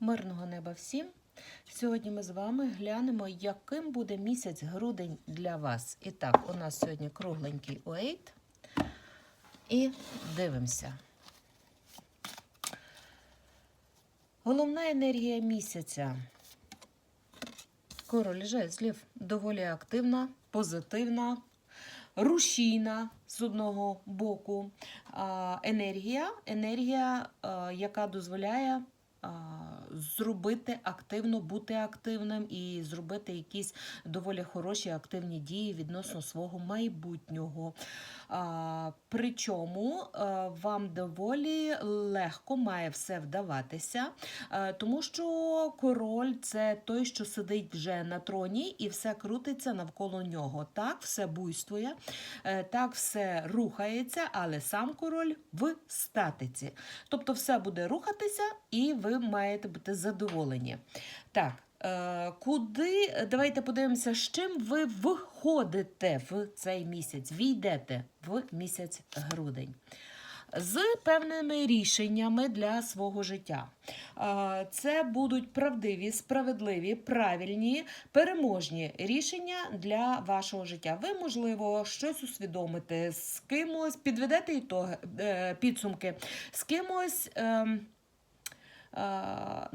Мирного неба всім! Сьогодні ми з вами глянемо, яким буде місяць грудень для вас. І так, у нас сьогодні кругленький уейт. І дивимося. Головна енергія місяця. Король жезлів доволі активна, позитивна, рушійна з одного боку. Енергія, енергія, яка дозволяє зробити активно, бути активним і зробити якісь доволі хороші активні дії відносно свого майбутнього. А, причому а, вам доволі легко має все вдаватися, а, тому що король це той, що сидить вже на троні, і все крутиться навколо нього. Так, все буйствує, е, так все рухається, але сам король в статиці. Тобто все буде рухатися, і ви маєте бути задоволені. Так. е, Куди давайте подивимося, з чим ви виходите в цей місяць, війдете в місяць грудень. З певними рішеннями для свого життя. Е, Це будуть правдиві, справедливі, правильні, переможні рішення для вашого життя. Ви, можливо, щось усвідомите з кимось, підведете е, підсумки, з кимось.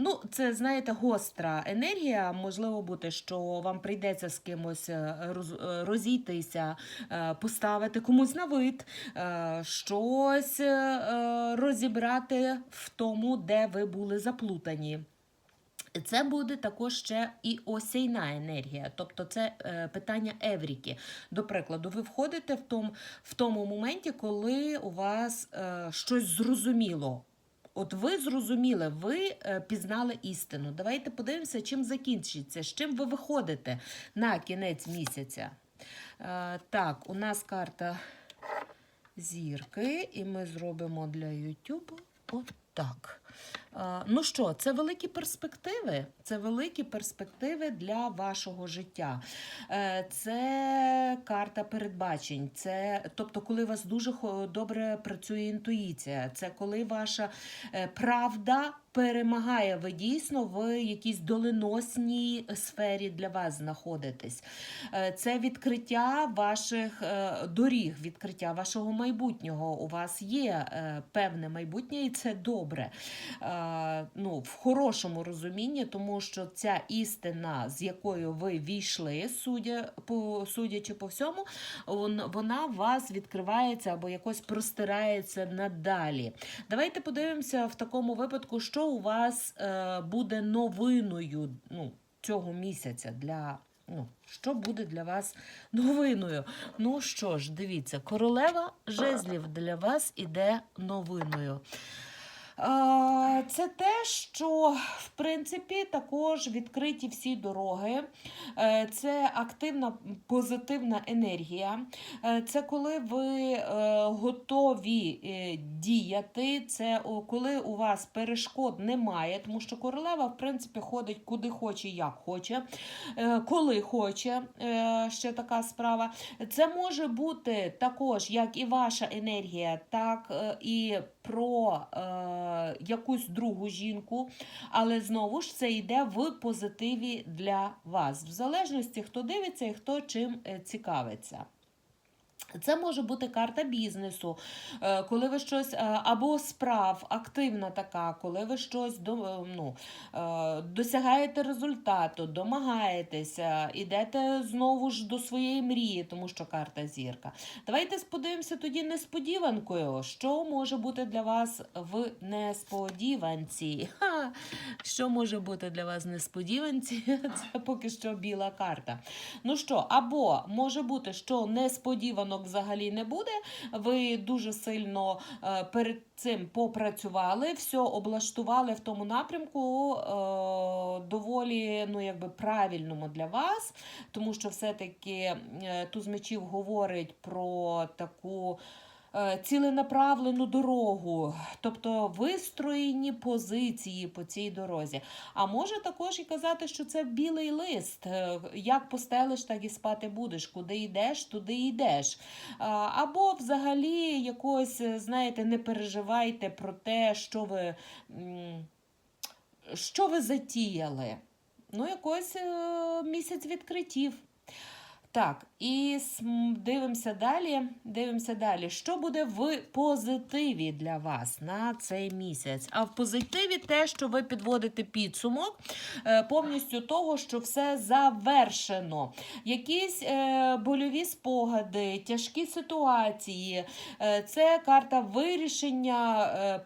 Ну, це знаєте, гостра енергія. Можливо бути, що вам прийдеться з кимось е, е, розійтися, е, поставити комусь на вид, щось розібрати в тому, де ви були заплутані. Це буде також ще і осяйна енергія, тобто це питання евріки. До прикладу, ви входите в тому, в тому моменті, коли у вас щось зрозуміло. От ви зрозуміли, ви е, пізнали істину. Давайте подивимося, чим закінчиться, з чим ви виходите на кінець місяця. Е, так, у нас карта зірки, і ми зробимо для YouTube отак. Е, Ну що, це великі перспективи. Це великі перспективи для вашого життя. Е, Це карта передбачень. Це, тобто, коли у вас дуже добре працює інтуїція, це коли ваша е, правда перемагає. Ви дійсно в якійсь доленосній сфері для вас знаходитесь. Це відкриття ваших доріг, відкриття вашого майбутнього. У вас є певне майбутнє, і це добре. Е, Ну, в хорошому розумінні, тому що ця істина, з якою ви війшли, судя по судячи по всьому, вона вас відкривається або якось простирається надалі. Давайте подивимося в такому випадку, що у вас е, буде новиною ну, цього місяця для. Ну, що буде для вас новиною? Ну що ж, дивіться, королева жезлів для вас іде новиною. Це те, що в принципі також відкриті всі дороги, Е, це активна позитивна енергія. Е, Це коли ви е, готові діяти, це коли у вас перешкод немає, тому що королева, в принципі, ходить куди хоче, як хоче, коли хоче. Ще така справа. Це може бути також як і ваша енергія, так і про е, якусь другу жінку, але знову ж це йде в позитиві для вас, в залежності, хто дивиться і хто чим е, цікавиться. Це може бути карта бізнесу, е, коли ви щось е, або справ, активна така, коли ви щось е, ну, досягаєте результату, домагаєтеся, ідете знову ж до своєї мрії, тому що карта зірка. Давайте подивимося тоді несподіванкою, що може бути для вас в несподіванці. Що може бути для вас несподіванці? Це поки що біла карта. Ну що, або може бути, що несподіванок взагалі не буде. Ви дуже сильно е, перед цим попрацювали, все облаштували в тому напрямку е, доволі ну, якби правильному для вас, тому що все-таки е, туз мечів говорить про таку. Е, Ціленаправлену дорогу, тобто вистроєні позиції по цій дорозі. А може також і казати, що це білий лист. Е, Як постелиш, так і спати будеш. Куди йдеш, туди йдеш. Або взагалі якось, е, знаєте, не переживайте про те, що ви. що ви затіяли? Ну, якось е, місяць відкриттів. Так, і дивимося далі. Дивимося далі. Що буде в позитиві для вас на цей місяць? А в позитиві те, що ви підводите підсумок е, повністю того, що все завершено. Якісь е, больові спогади, тяжкі ситуації. Е, це карта вирішення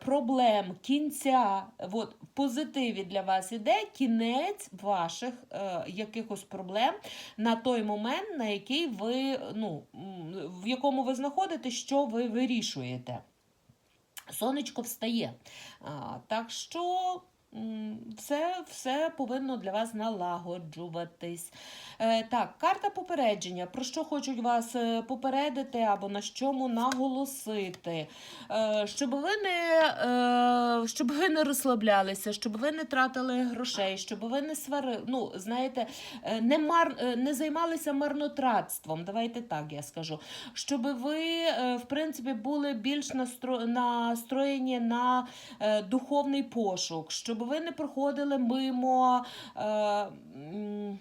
проблем, кінця. От, в позитиві для вас іде кінець ваших якихось проблем на той момент, на який ви, ну, в якому ви знаходитесь, що ви вирішуєте. Сонечко встає. А, так що м, все, повинно для вас налагоджуватись. Е, так, карта попередження. Про що хочуть вас е, попередити або на чому наголосити. Е, щоб ви не, щоб ви не розслаблялися, щоб ви не тратили грошей, щоб ви не сварили, ну, знаєте, не, мар, не займалися марнотратством. Давайте так я скажу. Щоб ви, в принципі, були більш настроєні на духовний пошук, щоб ви не проходили мимо. Е,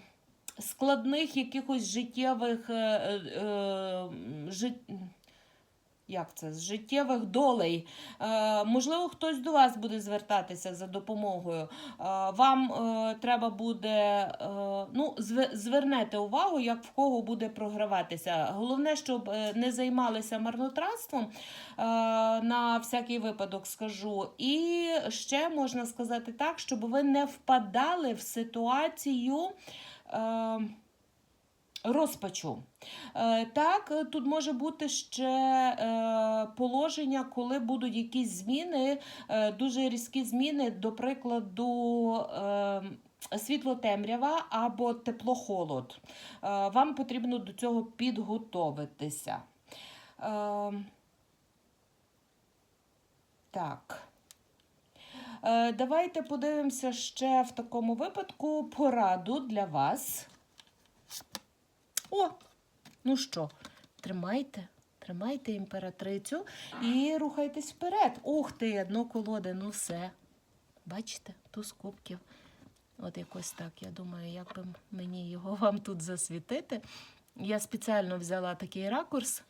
Складних якихось життєвих е, е, е, жит... як це, з життєвих долей. Е, можливо, хтось до вас буде звертатися за допомогою. Е, вам е, треба буде, е, ну, зве- звернете увагу, як в кого буде програватися. Головне, щоб е, не займалися марнотратством, е, на всякий випадок скажу. І ще можна сказати так, щоб ви не впадали в ситуацію. Е, Розпачу. Е, Так, тут може бути ще е, положення, коли будуть якісь зміни, е, дуже різкі зміни, до прикладу, е, світло-темрява або тепло-холод. Вам потрібно до цього підготовитися. Так. Давайте подивимося ще в такому випадку пораду для вас. О, ну що, тримайте, тримайте імператрицю і рухайтесь вперед. Ух ти, дно колоди, ну все. Бачите, туз кубків. От якось так, я думаю, як би мені його вам тут засвітити. Я спеціально взяла такий ракурс.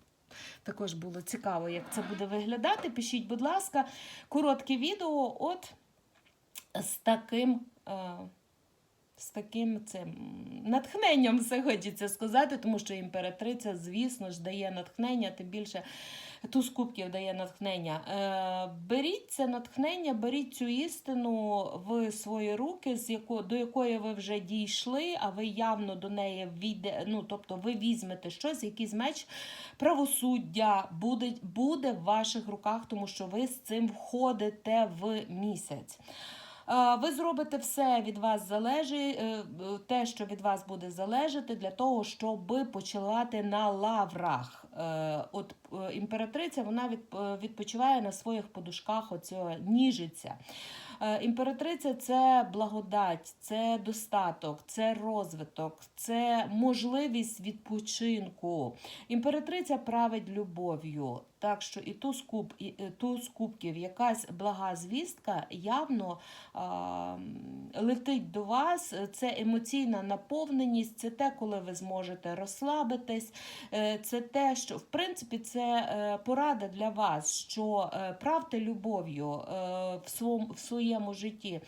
Також було цікаво, як це буде виглядати. Пишіть, будь ласка, коротке відео от з таким. З таким цим натхненням все хочеться сказати, тому що імператриця, звісно ж, дає натхнення, тим більше туз кубків дає натхнення. Е, беріть це натхнення, беріть цю істину в свої руки, з яко, до якої ви вже дійшли, а ви явно до неї війде, ну, тобто ви візьмете щось, якийсь меч правосуддя буде, буде в ваших руках, тому що ви з цим входите в місяць. Е, Ви зробите все від вас залежить, е, е, те, що від вас буде залежати, для того, щоб почувати на лаврах. От імператриця вона від- відпочиває на своїх подушках, оцього ніжиться. Імператриця це благодать, це достаток, це розвиток, це можливість відпочинку. Імператриця править любов'ю. Так що і туз куб, і е, туз кубків, якась блага звістка явно а, летить до вас. Це емоційна наповненість, це те, коли ви зможете розслабитись. Е, Це те, що в принципі це е, порада для вас, що е, правте любов'ю е, в своєму, в своєму житті.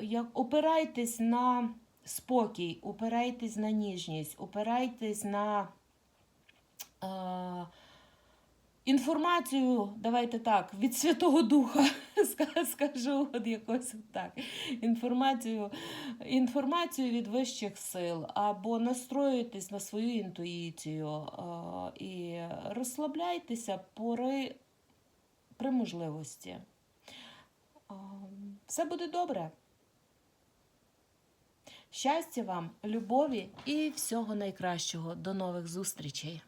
Як опирайтесь на спокій, опирайтесь на ніжність, опирайтесь на е, інформацію, давайте так, від Святого Духа, скажу от якось так. Інформацію, інформацію від вищих сил, або настроюйтесь на свою інтуїцію і розслабляйтеся при, при можливості. Все буде добре. Щастя вам, любові і всього найкращого. До нових зустрічей!